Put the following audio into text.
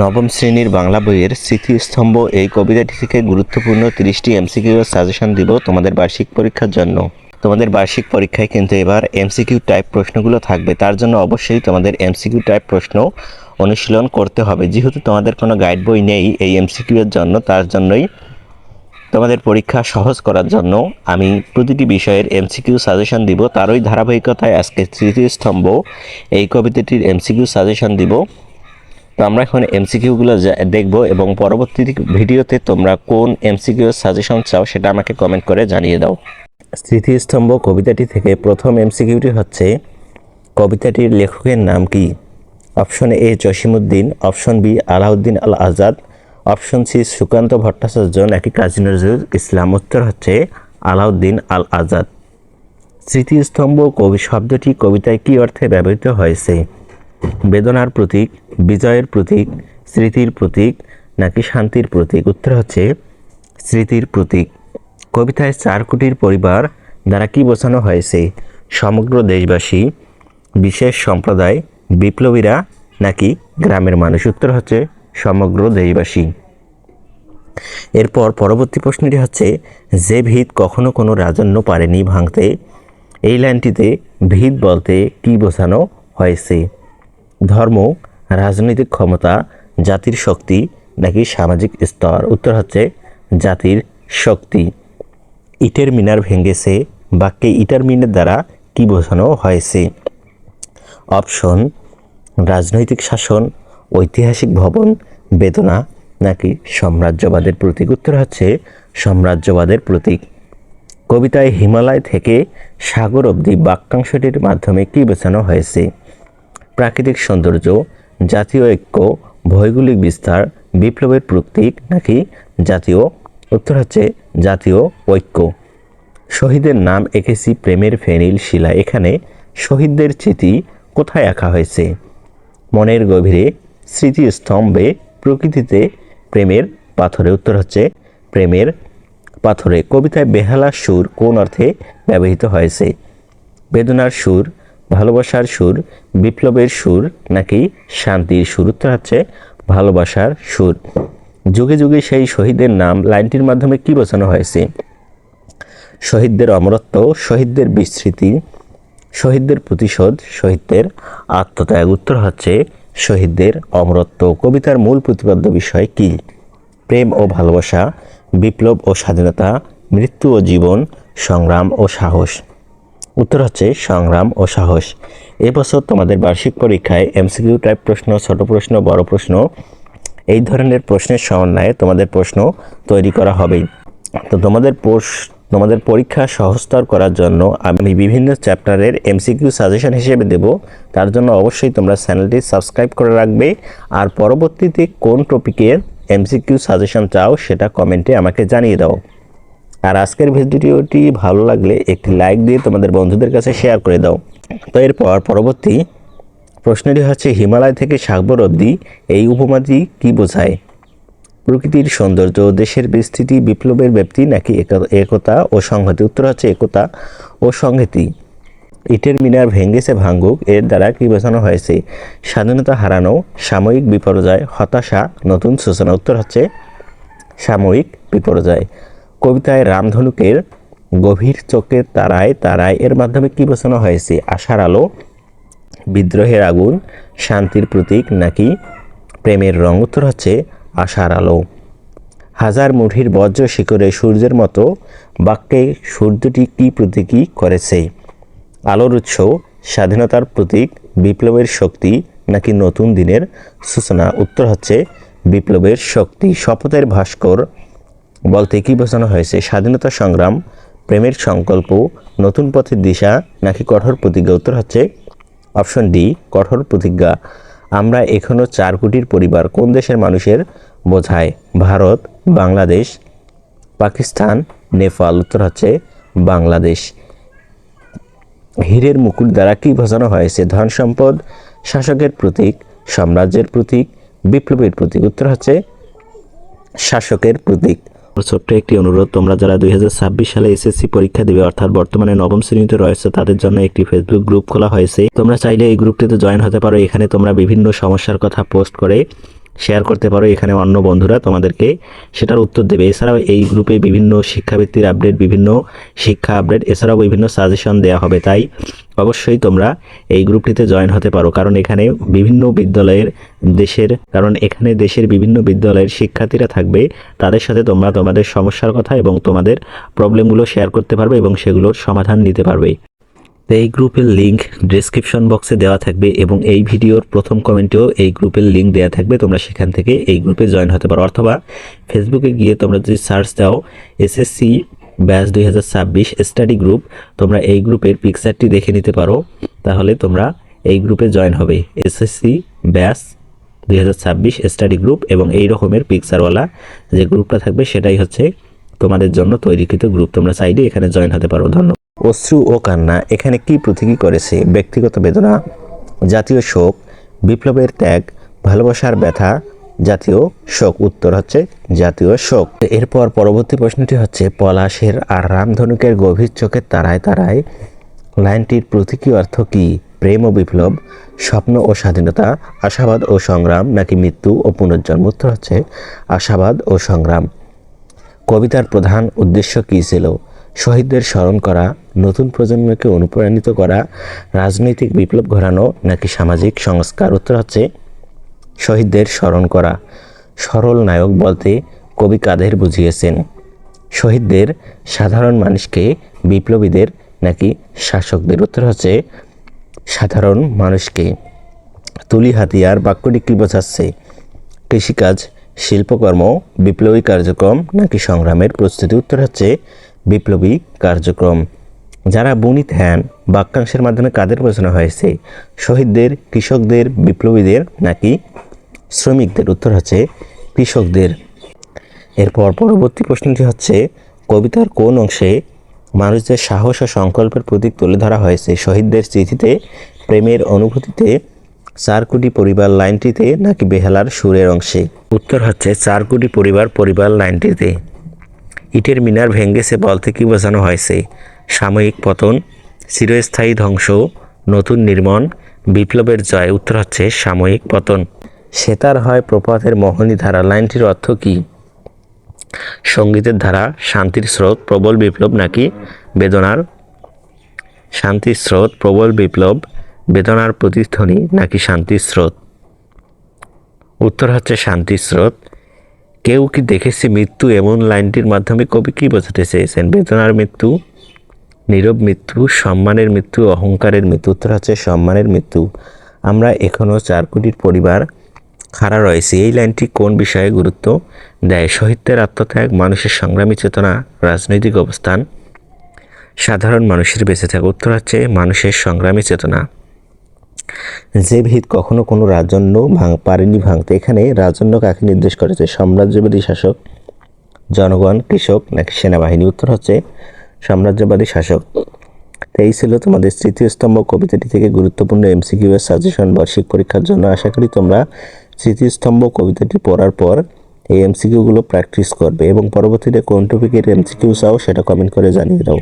নবম শ্রেণির বাংলা বইয়ের স্মৃতিস্তম্ভ এই কবিতাটি থেকে গুরুত্বপূর্ণ তিরিশটি এমসিকিউ সাজেশন দিব তোমাদের বার্ষিক পরীক্ষার জন্য। তোমাদের বার্ষিক পরীক্ষায় কিন্তু এবার এমসিকিউ টাইপ প্রশ্নগুলো থাকবে। তার জন্য অবশ্যই তোমাদের এমসিকিউ টাইপ প্রশ্ন অনুশীলন করতে হবে। যেহেতু তোমাদের কোনো গাইড বই নেই এই এমসিকিউ এর জন্য, তার জন্যই তোমাদের পরীক্ষা সহজ করার জন্য আমি প্রতিটি বিষয়ের এমসিকিউ সাজেশন দিব। তারই ধারাবাহিকতায় আজকে স্মৃতিস্তম্ভ এই কবিতাটির এমসিকিউ সাজেশন দিব। তো আমরা এখন এমসিকিউগুলো দেখব এবং পরবর্তী ভিডিওতে তোমরা কোন এমসিকিউ সাজেশন চাও সেটা আমাকে কমেন্ট করে জানিয়ে দাও। স্মৃতিস্তম্ভ কবিতাটি থেকে প্রথম এমসিকিউটি হচ্ছে, কবিতাটির লেখকের নাম কি? Option A Jasimuddin option B, Alauddin Al Azad option C, Sukanta Bhattacharya, নাকি কাজী নজরুল ইসলাম, উত্তর হচ্ছে আলাউদ্দিন আল আজাদ স্মৃতিস্তম্ভ কবি শব্দটি কবিতায় কী অর্থে ব্যবহৃত হয়েছে? বেদনার প্রতীক, বিজয়ের প্রতীক, স্মৃতির প্রতীক নাকি শান্তির প্রতীক? উত্তর হচ্ছে স্মৃতির প্রতীক। কবিতায় চার কোটির পরিবার দ্বারা কি বোঝানো হয়েছে? সমগ্র দেশবাসী, বিশেষ সম্প্রদায়, বিপ্লবীরা নাকি গ্রামের মানুষ? উত্তর হচ্ছে সমগ্র দেশবাসী। এরপর পরবর্তী প্রশ্নটি হচ্ছে, যে ভিত কখনো কোনো রাজন্য পারেনি ভাঙতে, এই লাইনটিতে ভিত বলতে কি বোঝানো হয়েছে? ধর্ম, রাজনৈতিক ক্ষমতা, জাতির শক্তি নাকি সামাজিক স্তর? উত্তর হচ্ছে জাতির শক্তি। ইটের মিনার ভেঙেছে, বাক্যে ইটার মিনার দ্বারা কি বোঝানো হয়েছে? অপশন, রাজনৈতিক শাসন, ঐতিহাসিক ভবন, বেদনা নাকি সাম্রাজ্যবাদের প্রতীক? উত্তর হচ্ছে সাম্রাজ্যবাদের প্রতীক। কবিতায় হিমালয় থেকে সাগর অবধি বাক্যাংশটির মাধ্যমে কি বোঝানো হয়েছে? প্রাকৃতিক সৌন্দর্য, জাতীয় ঐক্য, ভৌগোলিক বিস্তার, বিপ্লবের প্রতীক নাকি জাতীয়? উত্তর হচ্ছে জাতীয় ঐক্য। শহীদের নাম এঁকেছি প্রেমের ফেনিল শিলা। এখানে শহীদদের স্মৃতি কোথায় আঁকা হয়েছে? মনের গভীরে স্মৃতিস্তম্ভে প্রকৃতিতে প্রেমের পাথরে। উত্তর হচ্ছে প্রেমের পাথরে। কবিতায় বেহালার সুর কোন অর্থে ব্যবহৃত হয়েছে? বেদনার সুর ভালোবাসার সুর, বিপ্লবের সুর নাকি শান্তির সুর? উত্তর হচ্ছে ভালোবাসার সুর। যুগে যুগে সেই শহীদের নাম লাইনটির মাধ্যমে কি বোঝানো হয়েছে? শহীদদের অমরত্ব, শহীদদের বিস্মৃতি শহীদদের প্রতিশোধ, শহীদদের আত্মত্যাগ। উত্তর হচ্ছে শহীদদের অমরত্ব। কবিতার মূল প্রতিপাদ্য বিষয় কি? প্রেম ও ভালোবাসা, বিপ্লব ও স্বাধীনতা, মৃত্যু ও জীবন, সংগ্রাম ও সাহস। উত্তর হচ্ছে সংগ্রাম ও সাহস। এবছর তোমাদের বার্ষিক পরীক্ষায় এমসিকিউ টাইপ প্রশ্ন, ছোট প্রশ্ন, বড় প্রশ্ন, এই ধরনের প্রশ্নের সমন্বয়ে তোমাদের প্রশ্ন তৈরি করা হবে তো তোমাদের তোমাদের পরীক্ষা সহজতর করার জন্য আমি বিভিন্ন চ্যাপ্টারের এমসিকিউ সাজেশন হিসেবে দেব। তার জন্য অবশ্যই তোমরা চ্যানেলটি সাবস্ক্রাইব করে রাখবে। আর পরবর্তীতে কোন টপিকের এমসিকিউ সাজেশন চাও সেটা কমেন্টে আমাকে জানিয়ে দাও। আর আজকের ভিডিওটি ভালো লাগলে একটি লাইক দিয়ে তোমাদের বন্ধুদের কাছে শেয়ার করে দাও। তো এরপর পরবর্তী প্রশ্নটি হচ্ছে, হিমালয় থেকে সাগর অবধি এই উপমাটি কি বোঝায়? প্রকৃতির সৌন্দর্য, দেশের বিস্তৃতি, বিপ্লবের ব্যাপ্তি নাকি একা- একতা ও সংহতি? উত্তর হচ্ছে একতা ও সংহতি। ইটের মিনার ভেঙ্গেছে ভাঙ্গুক এর দ্বারা কি বোঝানো হয়েছে? স্বাধীনতা হারানো, সাময়িক বিপর্যয়, হতাশা, নতুন সূচনা। উত্তর হচ্ছে, সাময়িক বিপর্যয়। কবিতায় রামধনুকের গভীর চোখের তারায় তারায় এর মাধ্যমে কি বোঝানো হয়েছে? আশার আলো, বিদ্রোহের আগুন, শান্তির প্রতীক নাকি প্রেমের রং? উত্তর হচ্ছে আশার আলো। হাজার মুঠির বজ্র শিখরে সূর্যের মতো বাক্যে সূর্যটি কি প্রতীকী করেছে? আলোর উৎস, স্বাধীনতার প্রতীক, বিপ্লবের শক্তি নাকি নতুন দিনের সূচনা? উত্তর হচ্ছে বিপ্লবের শক্তি। শপথের ভাস্কর বলতে কি বোঝানো হয়েছে? স্বাধীনতা সংগ্রাম, প্রেমের সংকল্প, নতুন পথের দিশা, নাকি কঠোর প্রতিজ্ঞা? উত্তর হচ্ছে অপশন ডি, কঠোর প্রতিজ্ঞা। আমরা এখনও চার কোটির পরিবার কোন দেশের মানুষের বোঝায়? ভারত, বাংলাদেশ, পাকিস্তান, নেপাল। উত্তর হচ্ছে বাংলাদেশ। হীরের মুকুট দ্বারা কি বোঝানো হয়েছে? ধন সম্পদ, শাসকের প্রতীক, সাম্রাজ্যের প্রতীক, বিপ্লবের প্রতীক। উত্তর হচ্ছে শাসকের প্রতীক। ছোট্ট একটি অনুরোধ, তোমরা যারা দুই হাজার ছাব্বিশ সালে এসএসসি পরীক্ষা দেবে অর্থাৎ বর্তমানে নবম শ্রেণীতে রয়েছে, তাদের জন্য একটি ফেসবুক গ্রুপ খোলা হয়েছে। তোমরা চাইলে এই গ্রুপটিতে জয়েন হতে পারো। এখানে তোমরা বিভিন্ন সমস্যার কথা পোস্ট করে শেয়ার করতে পারো। এখানে অন্য বন্ধুরা তোমাদেরকে সেটার উত্তর দেবে। এছাড়াও এই গ্রুপে বিভিন্ন শিক্ষাবৃত্তির আপডেট বিভিন্ন শিক্ষা আপডেট এছাড়াও বিভিন্ন সাজেশন দেওয়া হবে। তাই অবশ্যই তোমরা এই গ্রুপটিতে জয়েন হতে পারো। কারণ এখানে বিভিন্ন বিদ্যালয়ের দেশের, কারণ এখানে দেশের বিভিন্ন বিদ্যালয়ের শিক্ষার্থীরা থাকবে। তাদের সাথে তোমরা তোমাদের সমস্যার কথা এবং তোমাদের প্রবলেমগুলো শেয়ার করতে পারবে এবং সেগুলোর সমাধান নিতে পারবে। তো এই গ্রুপের লিংক ডেসক্রিপশন বক্সে দেওয়া থাকবে এবং এই ভিডিওর প্রথম কমেন্টেও এই গ্রুপের লিংক দেওয়া থাকবে। তোমরা সেখান থেকে এই গ্রুপে জয়েন হতে পারো। অথবা ফেসবুকে গিয়ে তোমরা যদি সার্চ দাও এসএসসি ব্যাচ দুই হাজার ছাব্বিশ স্টাডি গ্রুপ তোমরা এই গ্রুপের পিকচারটি দেখে নিতে পারো। তাহলে তোমরা এই গ্রুপে জয়েন হবে। এসএসসি ব্যাচ দুই স্টাডি গ্রুপ এবং এই রকমের পিকচারওয়ালা যে গ্রুপটা থাকবে সেটাই হচ্ছে তোমাদের জন্য তৈরিকৃত গ্রুপ। তোমরা চাইলে এখানে জয়েন হতে পারো। ধন্যবাদ। অশ্রু ও কান্না এখানে কি প্রতীকী করেছে? ব্যক্তিগত বেদনা, জাতীয় শোক, বিপ্লবের ত্যাগ, ভালোবাসার ব্যথা, জাতীয় শোক। উত্তর হচ্ছে জাতীয় শোক। এরপর পরবর্তী প্রশ্নটি হচ্ছে, পলাশের আর রামধনুকের গভীর চোখের তারায় তারায় লাইনটির প্রতীকী অর্থ কি? প্রেম ও বিপ্লব, স্বপ্ন ও স্বাধীনতা, আশাবাদ ও সংগ্রাম নাকি মৃত্যু ও পুনর্জন্ম? উত্তর হচ্ছে আশাবাদ ও সংগ্রাম। কবিতার প্রধান উদ্দেশ্য কী ছিল? শহীদদের স্মরণ করা, নতুন প্রজন্মকে অনুপ্রাণিত করা, রাজনৈতিক বিপ্লব ঘোরানো নাকি সামাজিক সংস্কার? উত্তর হচ্ছে শহীদদের স্মরণ করা। সরল নায়ক বলতে কবি কাদের বুঝিয়েছেন? শহীদদের সাধারণ মানুষকে বিপ্লবীদের নাকি শাসকদের? উত্তর হচ্ছে সাধারণ মানুষকে। তুলি হাতিয়ার বাক্যটি কী বোঝাচ্ছে? কৃষিকাজ, শিল্পকর্ম, বিপ্লবী কার্যক্রম নাকি সংগ্রামের প্রস্তুতি? উত্তর হচ্ছে বিপ্লবী কার্যক্রম। যারা বনিত হ্যান, বাক্যাংশের মাধ্যমে কাদের বোঝানো হয়েছে? শহীদদের, কৃষকদের, বিপ্লবীদের নাকি শ্রমিকদের? উত্তর হচ্ছে কৃষকদের। এরপর পরবর্তী প্রশ্নটি হচ্ছে, কবিতার কোন অংশে মানুষদের সাহস ও সংকল্পের প্রতীক তুলে ধরা হয়েছে? শহীদদের স্মৃতিতে প্রেমের অনুভূতিতে চার কোটি পরিবার লাইনটিতে নাকি বেহালার সুরের অংশে? উত্তর হচ্ছে চার কোটি পরিবার পরিবার লাইনটিতে। ইটের মিনার ভেঙ্গেছে বলতে কি বোঝানো হয়েছে। সাময়িক পতন, চিরস্থায়ী ধ্বংস, নতুন নির্মাণ, বিপ্লবের জয়, উত্তর হচ্ছে সাময়িক পতন। সেতার হয় প্রপাতের মোহনী ধারা। লাইনটির অর্থ কী? সঙ্গীতের ধারা, শান্তির স্রোত, প্রবল বিপ্লব নাকি বেদনার? শান্তির স্রোত, প্রবল বিপ্লব, বেদনার প্রতিধ্বনি নাকি শান্তির স্রোত? উত্তর হচ্ছে শান্তির স্রোত। কেউ কি দেখেছি মৃত্যু? এমন লাইনটির মাধ্যমে কবি কি বোঝাতে চেয়েছেন? বেদনার মৃত্যু, নীরব মৃত্যু, সম্মানের মৃত্যু, অহংকারের মৃত্যু, উত্তর হচ্ছে সম্মানের মৃত্যু। আমরা এখনও চার কোটির পরিবার খাড়া রয়েছে। এই লাইনটি কোন বিষয়ে গুরুত্ব দেয়? শহীদদের আত্মত্যাগ, মানুষের সংগ্রামী চেতনা, রাজনৈতিক অবস্থান, সাধারণ মানুষের বেঁচে থাকা। উত্তর হচ্ছে মানুষের সংগ্রামী চেতনা। যে ভিত কখনো কোনো রাজন্য ভাঙ পারেনি ভাঙতে। এখানে রাজন্য কাকে নির্দেশ করেছে? সাম্রাজ্যবাদী শাসক, জনগণ, কৃষক নাকি সেনাবাহিনী? উত্তর হচ্ছে সাম্রাজ্যবাদী শাসক। এই ছিল তোমাদের তৃতীয় স্তম্ভ কবিতাটি থেকে গুরুত্বপূর্ণ এমসিকিউ এর সাজেশন বার্ষিক পরীক্ষার জন্য। আশা করি তোমরা তৃতীয় স্তম্ভ কবিতাটি পড়ার পর এই এমসিকিউগুলো প্র্যাকটিস করবে এবং পরবর্তীতে কোন টপিকের এমসিকিউ চাও সেটা কমেন্ট করে জানিয়ে দাও।